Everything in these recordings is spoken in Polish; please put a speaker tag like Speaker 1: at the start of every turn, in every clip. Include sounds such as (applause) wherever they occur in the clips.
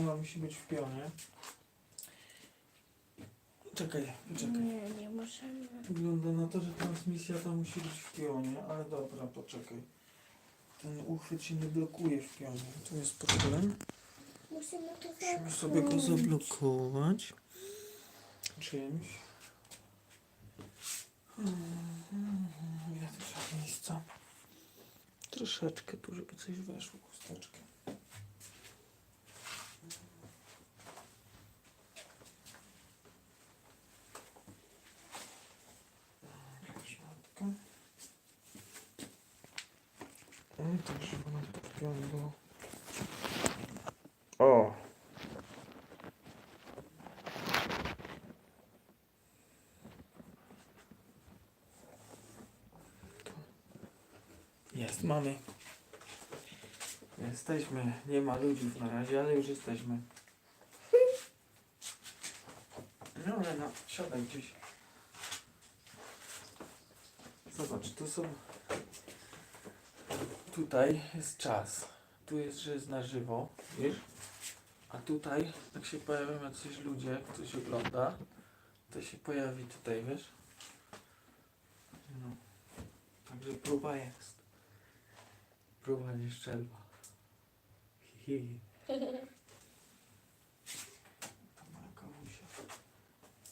Speaker 1: ona musi być w pionie. Czekaj, czekaj.
Speaker 2: Nie, nie możemy.
Speaker 1: Wygląda na to, że transmisja ta musi być w pionie, ale dobra, poczekaj. Ten uchwyt się nie blokuje w pionie. To jest problem.
Speaker 2: Musimy to
Speaker 1: Musimy sobie go
Speaker 2: zamknąć.
Speaker 1: zablokować czymś. Ile to trzeba miejsca? Troszeczkę tu, żeby coś weszło, chusteczkę. Tak, żeby nam to w pionie było. O! Jest, mamy. Jesteśmy. Nie ma ludzi na razie, ale już jesteśmy. No Lena, siadaj gdzieś. Zobacz, tu są... Tutaj jest czas. Tu jest, że jest na żywo, wiesz? A tutaj, jak się pojawią jacyś ludzie, ktoś ogląda, to się pojawi tutaj, wiesz? No. Także próba jest. Próba nie szczelba. Hi, hi. (laughs)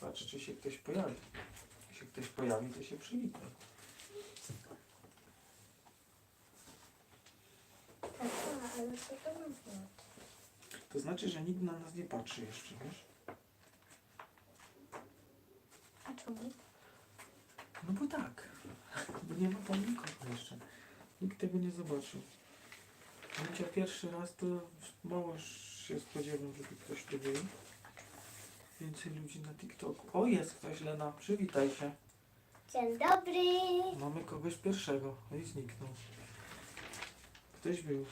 Speaker 1: Patrz, czy się ktoś pojawi. Się ktoś pojawi, to się przywitaj.
Speaker 2: Tata, ale co to ma znaczyć?
Speaker 1: To znaczy, że nikt na nas nie patrzy jeszcze, wiesz?
Speaker 2: A czemu?
Speaker 1: No bo tak. Bo nie ma tam nikogo jeszcze. Nikt tego nie zobaczył. Wiecie, pierwszy raz to mało się spodziewam, żeby ktoś tu był. Więcej ludzi na TikToku. O, jest ktoś, Lena. Przywitaj się.
Speaker 2: Dzień dobry.
Speaker 1: Mamy kogoś pierwszego. No i zniknął. Ktoś był.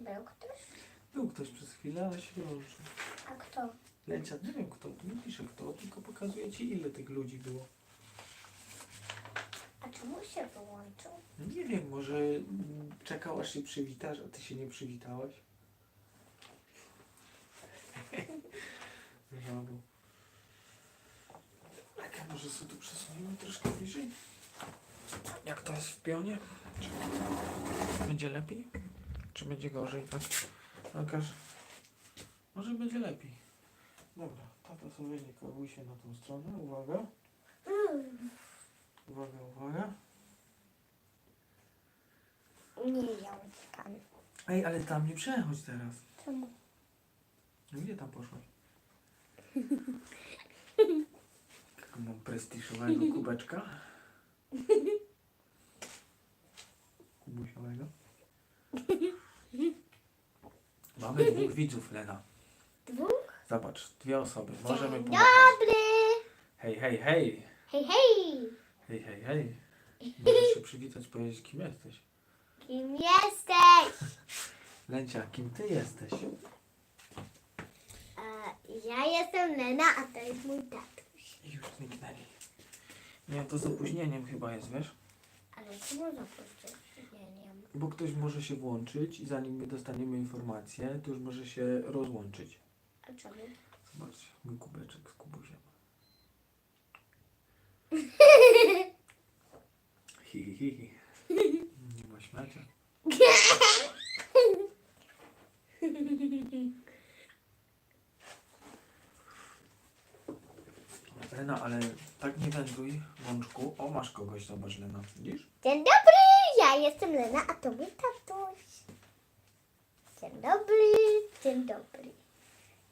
Speaker 2: Był ktoś?
Speaker 1: Był ktoś przez chwilę, ale się wyłączył.
Speaker 2: A kto?
Speaker 1: Lęcia, nie wiem kto, nie pisze kto, tylko pokazuje ci ile tych ludzi było.
Speaker 2: A czemu się wyłączył?
Speaker 1: Nie wiem, może mm, czekał aż się przywitasz, a ty się nie przywitałaś? (laughs) Żabu. Tak, a może sobie tu przesuniemy troszkę bliżej? Jak to jest w pionie? Będzie lepiej? Czy będzie gorzej? Tak? Pokaż. Może będzie lepiej. Dobra, tata sobie nie kłałuj się na tą stronę. Uwaga. Uwaga, uwaga.
Speaker 2: Nie pan.
Speaker 1: Ej, ale tam nie przechodź teraz.
Speaker 2: Czemu?
Speaker 1: No gdzie tam poszłaś? Takiego mam prestiżowego kubeczka. (laughs) Kubusiowego. Mamy dwóch widzów, Lena.
Speaker 2: Dwóch?
Speaker 1: Zobacz, dwie osoby. Możemy
Speaker 2: Dzień
Speaker 1: pomagać.
Speaker 2: dobry.
Speaker 1: Hej, hej, hej.
Speaker 2: Hej, hej.
Speaker 1: Hej, hej, hej. Możesz się przywitać, powiedzieć, kim jesteś.
Speaker 2: Kim jesteś? (laughs)
Speaker 1: Lencia, kim ty jesteś?
Speaker 2: E, ja jestem Lena, a to jest mój tatuś.
Speaker 1: I już zniknęli. Nie, to z opóźnieniem chyba jest, wiesz?
Speaker 2: Ale czemu zapuszczę?
Speaker 1: Bo ktoś może się włączyć i zanim my dostaniemy informację, to już może się rozłączyć.
Speaker 2: A czemu?
Speaker 1: Zobaczcie, mój kubeczek z kubusiem. (laughs) Hi, hi, hi. Nie ma śmiacia. (laughs) Lena, ale tak nie wędruj, łączku. O, masz kogoś, zobacz, Lena. Widzisz?
Speaker 2: Ja jestem Lena, a to mój tatuś. Dzień dobry, dzień dobry.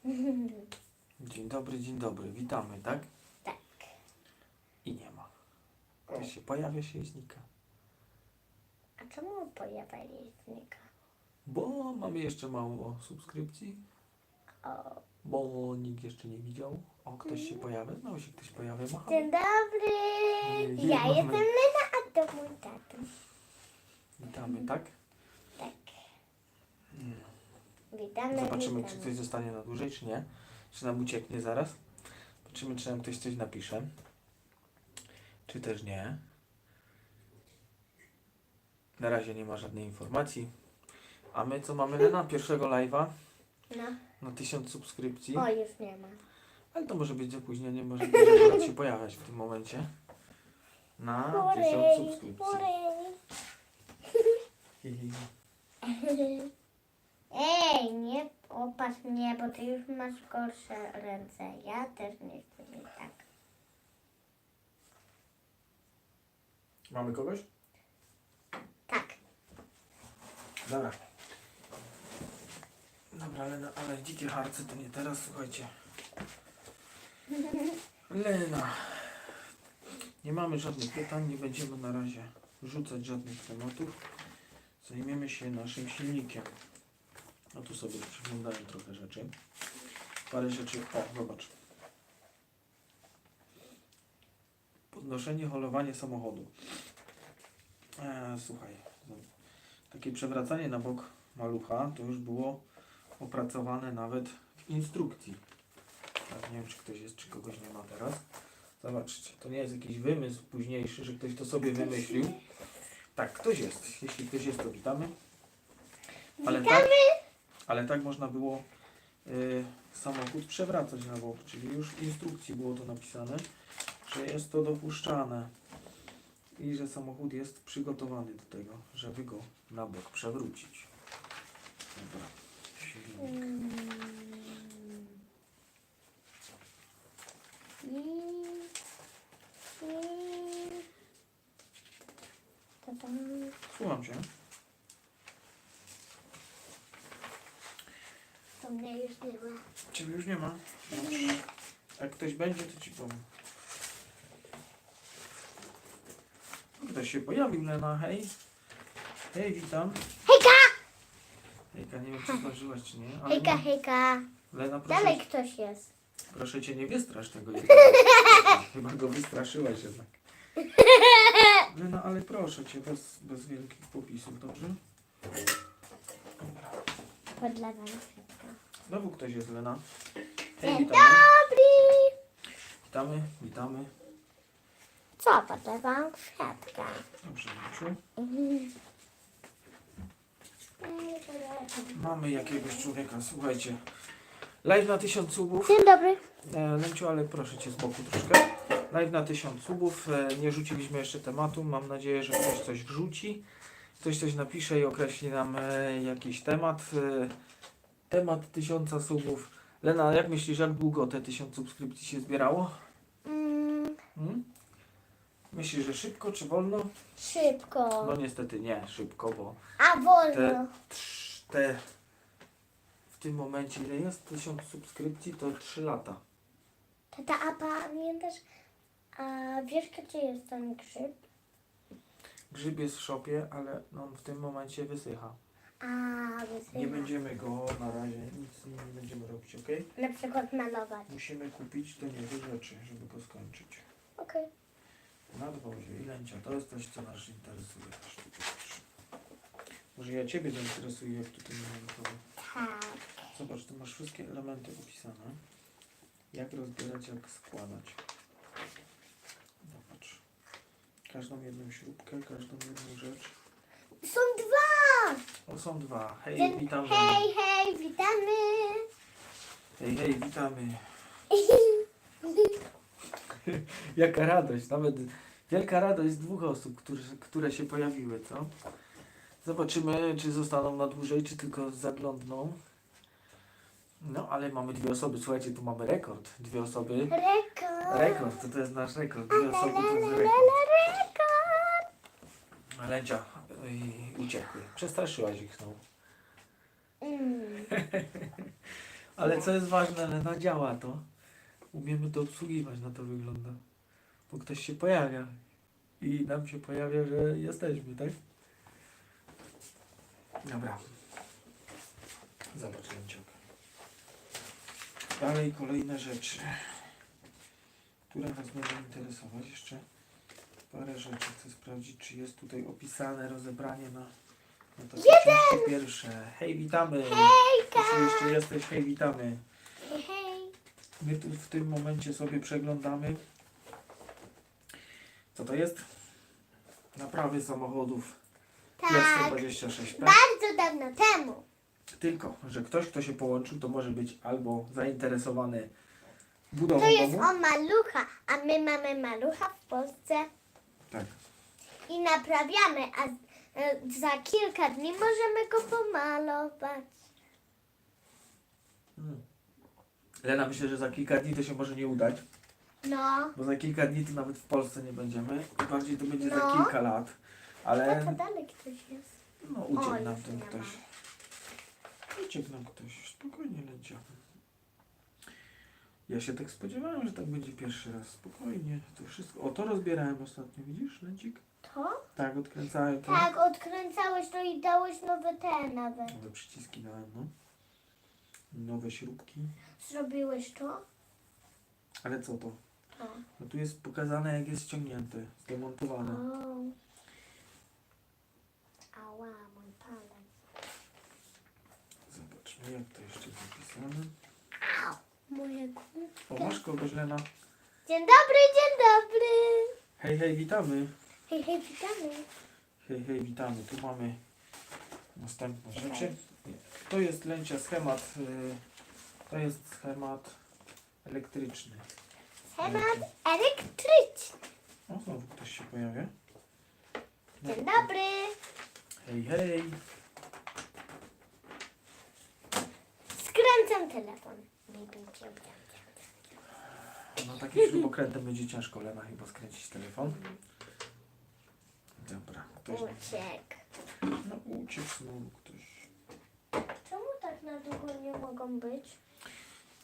Speaker 2: (laughs)
Speaker 1: Dzień dobry, dzień dobry. Witamy, tak?
Speaker 2: Tak.
Speaker 1: I nie ma. Ktoś się pojawia się i znika.
Speaker 2: A czemu pojawia znika?
Speaker 1: Bo mamy jeszcze mało subskrypcji,
Speaker 2: O,
Speaker 1: bo nikt jeszcze nie widział. O, ktoś się pojawia, no się ktoś pojawia, macha.
Speaker 2: dzień dobry,
Speaker 1: Ojej,
Speaker 2: ja
Speaker 1: mamy-
Speaker 2: jestem Lena, a to mój tatuś.
Speaker 1: Witamy, tak?
Speaker 2: Tak. Witamy,
Speaker 1: Zobaczymy,
Speaker 2: witamy.
Speaker 1: czy ktoś zostanie na dłużej, czy nie. Czy nam ucieknie zaraz. Zobaczymy, czy nam ktoś coś napisze. Czy też nie. Na razie nie ma żadnej informacji. A my co mamy, Lena? (laughs) Pierwszego live'a.
Speaker 2: No,
Speaker 1: na 1000 subskrypcji.
Speaker 2: O, już nie ma.
Speaker 1: Ale to może być opóźnienie, może akurat (laughs) się pojawiać w tym momencie. Na 1000
Speaker 2: Hurray,
Speaker 1: subskrypcji.
Speaker 2: hurray.
Speaker 1: Hi, hi, hi. (laughs)
Speaker 2: Ej, nie opatrz mnie, bo ty już masz gorsze ręce. Ja też nie chcę mieć tak.
Speaker 1: Mamy kogoś?
Speaker 2: Tak.
Speaker 1: Dobra. Dobra, Lena, ale dzikie harce to nie teraz, słuchajcie. Lena. Nie mamy żadnych pytań, nie będziemy na razie rzucać żadnych tematów. Zajmiemy się naszym silnikiem. No tu sobie przeglądałem trochę rzeczy. Parę rzeczy. O, zobacz. Podnoszenie, holowanie samochodu. E, słuchaj, takie przewracanie na bok malucha to już było opracowane nawet w instrukcji. Tak, nie wiem, czy ktoś jest, czy kogoś nie ma teraz. Zobaczcie, to nie jest jakiś wymysł późniejszy, że ktoś to sobie wymyślił. Tak, ktoś jest. Jeśli ktoś jest, to witamy. Ale tak, ale tak można było y, samochód przewracać na bok, czyli już w instrukcji było to napisane, że jest to dopuszczane i że samochód jest przygotowany do tego, żeby go na bok przewrócić. Dobra. Silnik. Słucham cię.
Speaker 2: To mnie już nie ma.
Speaker 1: Ciebie już nie ma. Dobrze. Jak ktoś będzie, to ci powiem. Ktoś się pojawił, Lena, hej. Hej, witam.
Speaker 2: Hejka!
Speaker 1: Hejka, nie wiem, czy zdążyłaś, czy nie. ale
Speaker 2: Hejka,
Speaker 1: no,
Speaker 2: hejka.
Speaker 1: Lena, proszę,
Speaker 2: Dalej ktoś jest.
Speaker 1: proszę cię, nie wystrasz tego (laughs) jednego. Chyba go wystraszyłaś jednak. (laughs) Lena, ale proszę cię, bez, bez wielkich popisów, dobrze?
Speaker 2: Podlewam kwiatka.
Speaker 1: Znowu ktoś jest, Lena. Hej,
Speaker 2: Dzień
Speaker 1: witamy.
Speaker 2: dobry.
Speaker 1: Witamy, witamy.
Speaker 2: Co, podlewam kwiatka.
Speaker 1: Dobrze, Maciu. Mamy jakiegoś człowieka, słuchajcie. Live na 1000 subów.
Speaker 2: Dzień dobry.
Speaker 1: E, Lęciu, ale proszę Cię z boku troszkę. Live na 1000 subów. E, nie rzuciliśmy jeszcze tematu. Mam nadzieję, że ktoś coś wrzuci. Ktoś coś napisze i określi nam e, jakiś temat. E, temat 1000 subów. Lena, jak myślisz, jak długo te 1000 subskrypcji się zbierało?
Speaker 2: Mm,
Speaker 1: Hmm? Myślisz, że szybko czy wolno?
Speaker 2: szybko.
Speaker 1: No niestety nie szybko, bo
Speaker 2: A wolno.
Speaker 1: trz- te w tym momencie ile jest 1000 subskrypcji to 3 lata.
Speaker 2: Tata, a pamiętasz, a wiesz gdzie jest ten grzyb?
Speaker 1: Grzyb jest w szopie, ale on w tym momencie wysycha.
Speaker 2: A, wysyła.
Speaker 1: Nie będziemy go na razie, nic z nim nie będziemy robić, ok?
Speaker 2: Na przykład malować.
Speaker 1: Musimy kupić do niego rzeczy, żeby go skończyć.
Speaker 2: Okej.
Speaker 1: Nadwozie i lęcia, to jest coś, co nas interesuje. też tutaj patrz. Może ja Ciebie zainteresuję, jak tutaj mamy to.
Speaker 2: Tak.
Speaker 1: Zobacz, tu masz wszystkie elementy opisane. Jak rozbierać, jak składać. Każdą jedną śrubkę, każdą jedną rzecz.
Speaker 2: Są dwa!
Speaker 1: O, są dwa. Hej,
Speaker 2: Dzień-
Speaker 1: witam.
Speaker 2: Hej, hej, witamy!
Speaker 1: Hej, hej, witamy. (laughs) Jaka radość, nawet wielka radość z dwóch osób, które, które się pojawiły, co? Zobaczymy, czy zostaną na dłużej, czy tylko zaglądną. No, ale mamy dwie osoby, słuchajcie, tu mamy rekord. Dwie osoby.
Speaker 2: Rekord!
Speaker 1: Rekord, to, to jest nasz rekord. Dwie osoby to jest. Rekord! Lęcia i uciekły. Przestraszyłaś ich, no.
Speaker 2: Mm.
Speaker 1: Ale co jest ważne, Lena, działa to. Umiemy to obsługiwać, na to wygląda. Bo ktoś się pojawia. I nam się pojawia, że jesteśmy, tak? Dobra. Zobacz, Lęciok. Dalej kolejne rzeczy, które nas będą interesować. Jeszcze parę rzeczy chcę sprawdzić, czy jest tutaj opisane rozebranie na, na takie części pierwsze. Hej, witamy! Jeśli jeszcze jesteś, hej, witamy.
Speaker 2: Hej!
Speaker 1: My tu w tym momencie sobie przeglądamy. Co to jest? Naprawy samochodów
Speaker 2: Tak,
Speaker 1: Fiat 126P.
Speaker 2: bardzo dawno temu.
Speaker 1: Tylko, że ktoś, kto się połączył, to może być albo zainteresowany budową
Speaker 2: To jest
Speaker 1: domu.
Speaker 2: o malucha, a my mamy malucha w Polsce
Speaker 1: Tak.
Speaker 2: i naprawiamy, a e, za kilka dni możemy go pomalować.
Speaker 1: Mm. Lena, myślę, że za kilka dni to się może nie udać,
Speaker 2: No,
Speaker 1: bo za kilka dni to nawet w Polsce nie będziemy. Bardziej to będzie za
Speaker 2: No.
Speaker 1: kilka lat. Ale
Speaker 2: tata dalej ktoś jest.
Speaker 1: no, uciekł nam
Speaker 2: już
Speaker 1: ten
Speaker 2: nie
Speaker 1: ktoś. Uciekł nam ktoś. Spokojnie, Lencia. Ja się tak spodziewałem, że tak będzie pierwszy raz. Spokojnie. To wszystko. O, to rozbierałem ostatnio, widzisz, Lencik?
Speaker 2: To?
Speaker 1: Tak, odkręcałem to.
Speaker 2: Tak, odkręcałeś to i dałeś nowe te nawet.
Speaker 1: Nowe przyciski dałem, no. Nowe śrubki.
Speaker 2: Zrobiłeś to?
Speaker 1: Ale co to?
Speaker 2: To.
Speaker 1: No tu jest pokazane jak jest ściągnięte, zdemontowane.
Speaker 2: O. Ała, mój palec.
Speaker 1: Zobaczmy jak to jeszcze jest napisane.
Speaker 2: Moje
Speaker 1: O, masz kogoś Lena.
Speaker 2: Dzień dobry, dzień dobry.
Speaker 1: Hej, hej, witamy.
Speaker 2: Hej, hej, witamy.
Speaker 1: Hej, hej, witamy. Tu mamy następne rzeczy. To jest lęcia schemat. y, To jest schemat elektryczny.
Speaker 2: Schemat elektryczny.
Speaker 1: O, znowu ktoś się pojawia.
Speaker 2: Dzień dobry.
Speaker 1: Hej, hej.
Speaker 2: Skręcam telefon.
Speaker 1: No takim śrubokrętem będzie ciężko Lena chyba skręcić telefon. Dobra, ktoś.
Speaker 2: Uciek.
Speaker 1: No uciekł znowu ktoś.
Speaker 2: Czemu tak na długo nie mogą być?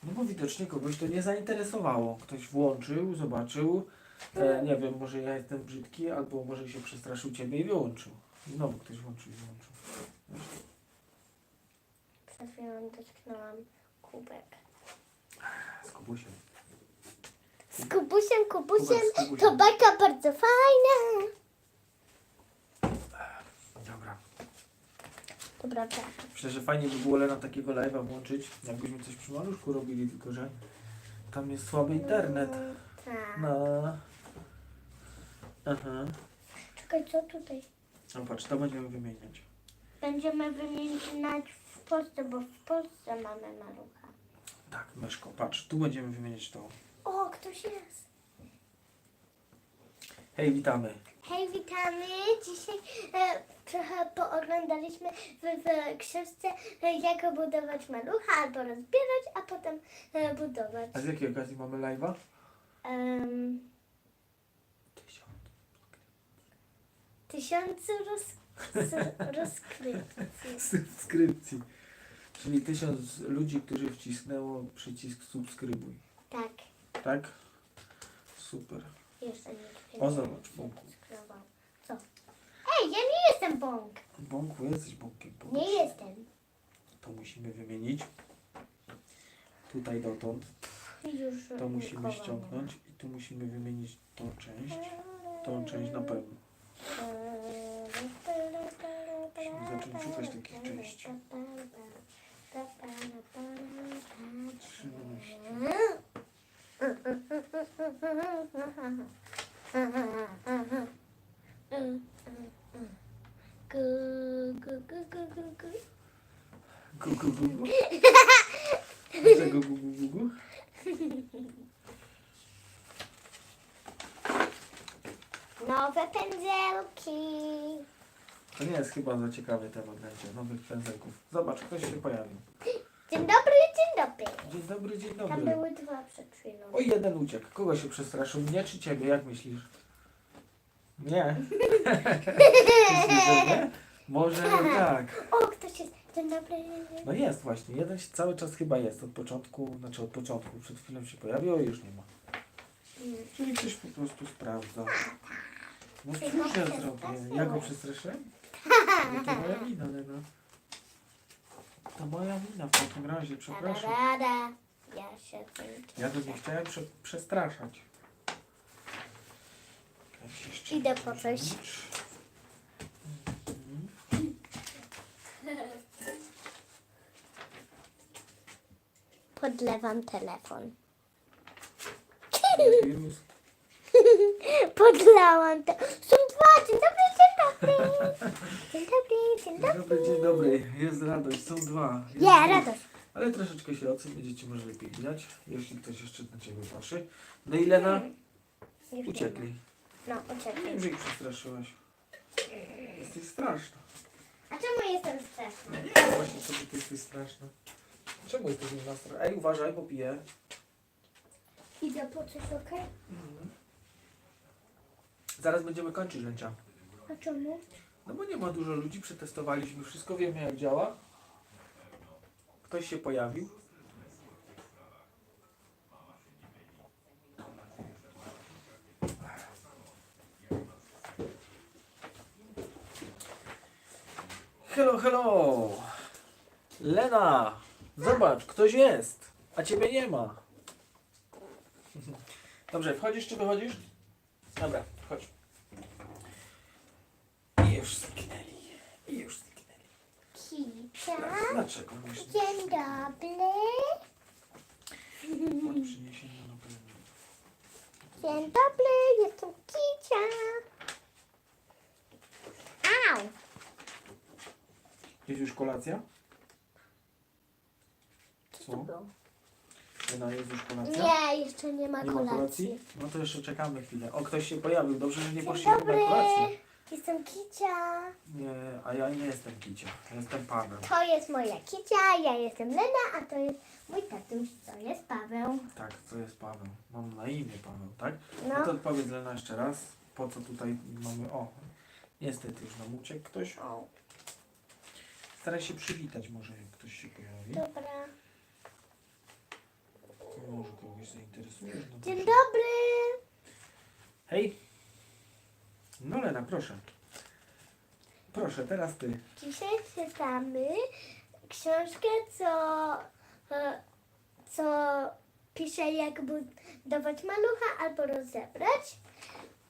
Speaker 1: No bo widocznie kogoś to nie zainteresowało. Ktoś włączył, zobaczył. E, nie wiem, może ja jestem brzydki, albo może się przestraszył ciebie i wyłączył. Znowu ktoś włączył i wyłączył.
Speaker 2: Przed chwilą dotknęłam kubek.
Speaker 1: Z Kubusiem.
Speaker 2: Z kubusiem, kubusiem.
Speaker 1: Kubek z Kubusiem.
Speaker 2: To bajka bardzo fajna.
Speaker 1: Dobra.
Speaker 2: Dobra, tak.
Speaker 1: Myślę, że fajnie by było Lena takiego live'a włączyć, jakbyśmy coś przy maluszku robili, tylko że tam jest słaby internet.
Speaker 2: Mm, Tak.
Speaker 1: No. Aha.
Speaker 2: Czekaj, co tutaj?
Speaker 1: No patrz, to będziemy wymieniać.
Speaker 2: Będziemy wymieniać w Polsce, bo w Polsce mamy malucha.
Speaker 1: Tak, myszko, patrz, tu będziemy wymieniać to.
Speaker 2: O, ktoś jest.
Speaker 1: Hej, witamy.
Speaker 2: Hej, witamy. Dzisiaj e, trochę pooglądaliśmy w, w książce e, jak budować malucha albo rozbierać, a potem e, budować.
Speaker 1: A z jakiej okazji mamy live'a?
Speaker 2: Um,
Speaker 1: Tysiąc.
Speaker 2: tysiącu roz, z- (laughs) rozkrypcji.
Speaker 1: Subskrypcji. Czyli tysiąc ludzi, którzy wcisnęło przycisk subskrybuj.
Speaker 2: Tak,
Speaker 1: Tak? Super.
Speaker 2: jeszcze nikt
Speaker 1: O, zobacz, Bąku.
Speaker 2: Co? Ej, ja nie jestem bąk.
Speaker 1: Bąku, jesteś bąkiem. popatrz.
Speaker 2: Nie jestem.
Speaker 1: To musimy wymienić. Tutaj dotąd.
Speaker 2: Już
Speaker 1: To musimy
Speaker 2: nikogo
Speaker 1: ściągnąć. I tu musimy wymienić tą część. Tą część na pewno. Musimy zacząć szukać takich części.
Speaker 2: Gu, gu, gu, gu, gu, gu.
Speaker 1: Gu, gu, gu, gu. Dlaczego gu, gu, gu, gu?
Speaker 2: Nowe pędzelki.
Speaker 1: To nie jest chyba za ciekawy temat będzie. Nowych pędzelków. Zobacz, ktoś się pojawił.
Speaker 2: Dzień dobry, dzień dobry.
Speaker 1: Dzień
Speaker 2: Tam
Speaker 1: dobry.
Speaker 2: były dwa przed chwilą.
Speaker 1: O, jeden uciekł. Kogo się przestraszył? Mnie czy ciebie? Jak myślisz? Nie. Myślisz, że nie? Może (laughs) tak.
Speaker 2: O, ktoś jest. Dzień dobry.
Speaker 1: No jest właśnie. Jeden się cały czas chyba jest. Od początku, znaczy od początku. Przed chwilą się pojawił, a już nie ma.
Speaker 2: Mm.
Speaker 1: Czyli ktoś po prostu sprawdza. No
Speaker 2: Ty
Speaker 1: cóż ja zrobię? Ja go przestraszyłem? No (laughs) to moja wina, Lena. To moja wina w takim razie, przepraszam.
Speaker 2: Rada. Ja się tym
Speaker 1: Ja go nie chciałem prze przestraszać. Jakaś jeszcze
Speaker 2: Idę po coś.
Speaker 1: rzecz.
Speaker 2: Podlewam telefon.
Speaker 1: Mhm. Wirus. (laughs)
Speaker 2: Podlałam to. Są dwa. Dzień dobry, dzień dobry. Dzień dobry, dzień.
Speaker 1: Jest radość, są dwa. Jest
Speaker 2: Nie,
Speaker 1: dwóch.
Speaker 2: radość.
Speaker 1: Ale troszeczkę się ocen, będziecie może lepiej widać, jeśli ktoś jeszcze na Ciebie patrzy. No i Lena,
Speaker 2: Już nie
Speaker 1: uciekli.
Speaker 2: No, uciekli.
Speaker 1: Wiem, że ich przestraszyłaś. Jesteś straszna.
Speaker 2: A czemu jestem straszna?
Speaker 1: Nie wiem właśnie, co ty jesteś straszna. Czemu jesteś inna straszna? Ej, uważaj, bo piję.
Speaker 2: Idę po coś, okej?
Speaker 1: Zaraz będziemy kończyć lęcia.
Speaker 2: A czemu?
Speaker 1: No bo nie ma dużo ludzi, przetestowaliśmy wszystko, wiemy jak działa. Ktoś się pojawił. Hello, hello! Lena! Zobacz, ktoś jest, a ciebie nie ma. (laughs) Dobrze, wchodzisz czy wychodzisz? Dobra, chodź. I już zniknęli. I już zniknęli.
Speaker 2: Kicia.
Speaker 1: Dlaczego myślisz?
Speaker 2: Dzień dobry.
Speaker 1: Chodź, przyniesienie na pewno.
Speaker 2: Dzień dobry, jestem Kicia. Au.
Speaker 1: Jest już kolacja?
Speaker 2: Co?
Speaker 1: Lena, jest już kolacja?
Speaker 2: Nie, jeszcze nie ma
Speaker 1: Nie ma
Speaker 2: kolacji.
Speaker 1: kolacji? No to jeszcze czekamy chwilę. O, ktoś się pojawił. Dobrze, że nie
Speaker 2: Dzień
Speaker 1: poszliśmy na
Speaker 2: dobry.
Speaker 1: kolację.
Speaker 2: Jestem Kicia.
Speaker 1: Nie, a ja nie jestem Kicia. Jestem Paweł.
Speaker 2: To jest moja Kicia, ja jestem Lena, a to jest mój tatuś, to jest Paweł.
Speaker 1: Tak, to jest Paweł. Mam na imię Paweł, tak? No
Speaker 2: No.
Speaker 1: to powiedz Lena jeszcze raz, po co tutaj mamy... O, niestety już nam uciekł ktoś.
Speaker 2: O,
Speaker 1: Staraj się przywitać może, jak ktoś się pojawi.
Speaker 2: dobra.
Speaker 1: Może kogoś zainteresujesz. No
Speaker 2: Dzień
Speaker 1: proszę.
Speaker 2: dobry.
Speaker 1: Hej. No Lena, proszę. Proszę, teraz ty.
Speaker 2: Dzisiaj czytamy książkę, co, e, co pisze jak budować malucha albo rozebrać.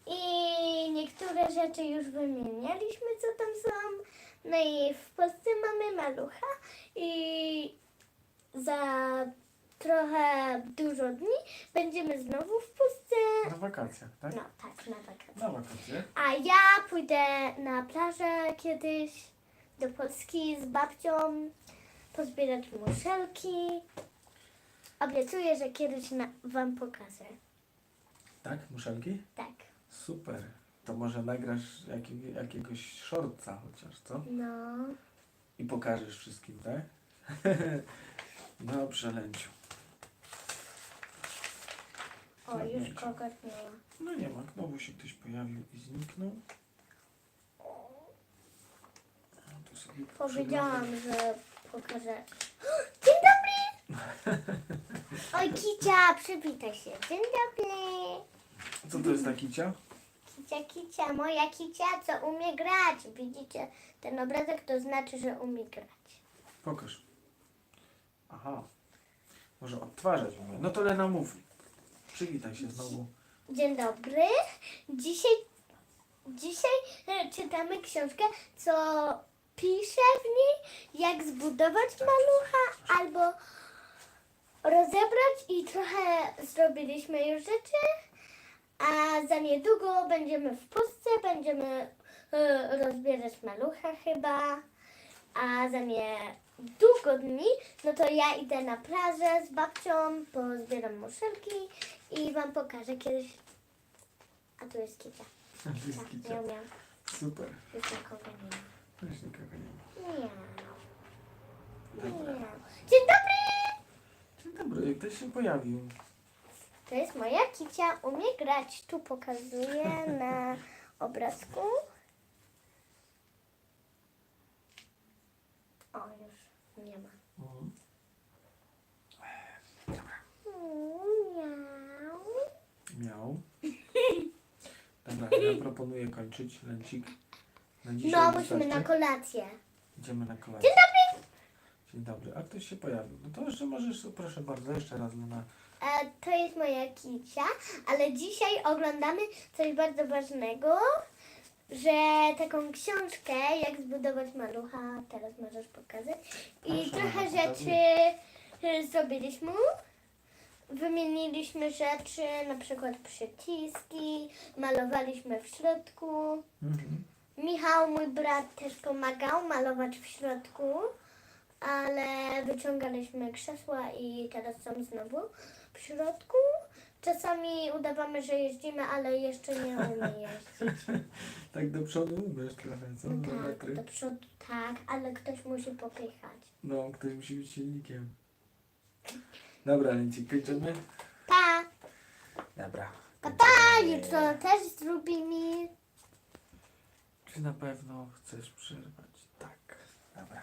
Speaker 2: I niektóre rzeczy już wymienialiśmy, co tam są. No i w Polsce mamy malucha i za trochę dużo dni będziemy znowu w Polsce.
Speaker 1: Na wakacjach, tak?
Speaker 2: No tak, na wakacje.
Speaker 1: Na wakacje.
Speaker 2: A ja pójdę na plażę kiedyś do Polski z babcią, pozbierać muszelki. Obiecuję, że kiedyś na, wam pokażę.
Speaker 1: Tak, muszelki?
Speaker 2: Tak.
Speaker 1: Super. To może nagrasz jaki, jakiegoś shortca chociaż, co?
Speaker 2: No.
Speaker 1: I pokażesz wszystkim, tak? (laughs) Dobrze, Lęciu.
Speaker 2: O, już kogoś nie ma.
Speaker 1: No nie ma, znowu się ktoś pojawił i zniknął. A, tu sobie
Speaker 2: Powiedziałam, że pokażę. (gasps) Dzień dobry! (laughs) Oj, Kicia, przywitaj się. Dzień dobry.
Speaker 1: Co to jest ta kicia?
Speaker 2: Kicia, Kicia, moja Kicia, co umie grać. Widzicie ten obrazek, to znaczy, że umie grać.
Speaker 1: Pokaż. Aha. Może odtwarzać. No to Lena mów. Przywitaj się znowu.
Speaker 2: Dzień dobry. Dzisiaj, dzisiaj e, czytamy książkę, co pisze w niej, jak zbudować malucha albo rozebrać i trochę zrobiliśmy już rzeczy, a za niedługo będziemy w Polsce, będziemy e, rozbierać malucha chyba, a za niedługo dni, no to ja idę na plażę z babcią, pozbieram muszelki i wam pokażę kiedyś. A tu jest kicia.
Speaker 1: To jest
Speaker 2: Tak,
Speaker 1: kicia.
Speaker 2: ja miałam.
Speaker 1: Super.
Speaker 2: Już nikogo nie ma.
Speaker 1: Już nikogo nie ma. Dobra.
Speaker 2: Miau. Dzień dobry!
Speaker 1: Dzień dobry, ktoś się pojawił.
Speaker 2: To jest moja kicia. Umie grać. Tu pokazuję (laughs) na obrazku. O, już nie ma.
Speaker 1: Mhm.
Speaker 2: Mm, Miau.
Speaker 1: Miał. Dobra, ja proponuję kończyć lęcik. Na dzisiaj
Speaker 2: No, musimy
Speaker 1: wystarczy.
Speaker 2: na kolację.
Speaker 1: Idziemy na kolację.
Speaker 2: Dzień dobry!
Speaker 1: Dzień dobry. A ktoś się pojawił. No to jeszcze możesz, proszę bardzo, jeszcze raz Lena.
Speaker 2: E, to jest moja kicia, ale dzisiaj oglądamy coś bardzo ważnego, że taką książkę, jak zbudować malucha, teraz możesz pokazać. I
Speaker 1: Proszę,
Speaker 2: trochę rzeczy zrobiliśmy. Wymieniliśmy rzeczy, na przykład przyciski, malowaliśmy w środku.
Speaker 1: Mhm.
Speaker 2: Michał, mój brat, też pomagał malować w środku, ale wyciągaliśmy krzesła i teraz są znowu w środku. Czasami udawamy, że jeździmy, ale jeszcze nie umie jeździć. (laughs)
Speaker 1: Tak do przodu umiesz trochę, co? Do
Speaker 2: Tak,
Speaker 1: metry.
Speaker 2: do przodu tak, ale ktoś musi popychać.
Speaker 1: No, ktoś musi być silnikiem. Dobra, Lenci, kończymy?
Speaker 2: Pa!
Speaker 1: Dobra.
Speaker 2: Pa, pa!
Speaker 1: kończymy.
Speaker 2: Jutro też zrobimy.
Speaker 1: Czy na pewno chcesz przerwać? Tak. Dobra.